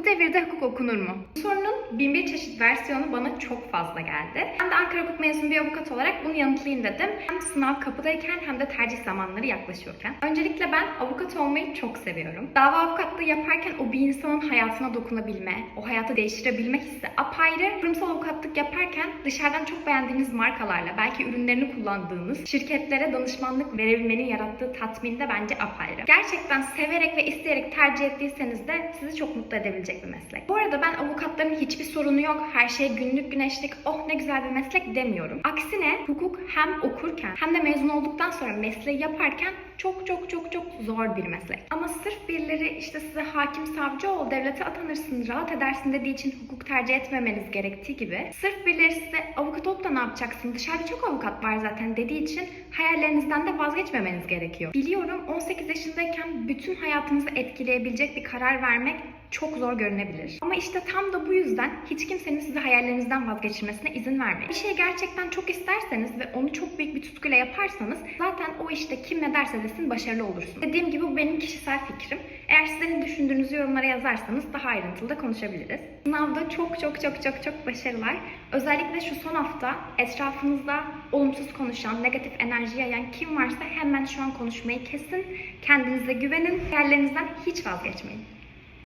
Bu devirde hukuk okunur mu? Bu sorunun bin bir çeşit versiyonu bana çok fazla geldi. Ben de Ankara Hukuk mezunu bir avukat olarak bunu yanıtlayayım dedim. Hem sınav kapıdayken hem de tercih zamanları yaklaşıyorken. Öncelikle ben avukat olmayı çok seviyorum. Dava avukatlığı yaparken o bir insanın hayatına dokunabilme, o hayatı değiştirebilme hissi apayrı. Kurumsal avukatlık yaparken dışarıdan çok beğendiğiniz markalarla, belki ürünlerini kullandığınız şirketlere danışmanlık verebilmenin yarattığı tatmin de bence apayrı. Gerçekten severek ve isteyerek tercih ettiyseniz de sizi çok mutlu edebilecek bir meslek. Bu arada ben avukatların hiçbir sorunu yok, her şey günlük güneşlik, oh ne güzel bir meslek demiyorum. Aksine hukuk hem okurken hem de mezun olduktan sonra mesleği yaparken çok çok çok çok zor bir meslek. Ama sırf birileri işte size hakim savcı ol, devlete atanırsın, rahat edersin dediği için hukuk tercih etmemeniz gerektiği gibi sırf birileri size avukat olup da ne yapacaksın, dışarıda çok avukat var zaten dediği için hayallerinizden de vazgeçmemeniz gerekiyor. Biliyorum 18 yaşındayken bütün hayatınızı etkileyebilecek bir karar vermek çok zor görünebilir. Ama işte tam da bu yüzden hiç kimsenin sizi hayallerinizden vazgeçirmesine izin vermeyin. Bir şeyi gerçekten çok isterseniz ve onu çok büyük bir tutkuyla yaparsanız zaten o işte kim ne derse desin başarılı olursunuz. Dediğim gibi bu benim kişisel fikrim. Eğer sizlerin düşündüğünüzü yorumlara yazarsanız daha ayrıntılı da konuşabiliriz. Sınavda çok çok çok çok çok başarılar. Özellikle şu son hafta etrafınızda olumsuz konuşan, negatif enerji yayan kim varsa hemen şu an konuşmayı kesin. Kendinize güvenin. Hayallerinizden hiç vazgeçmeyin.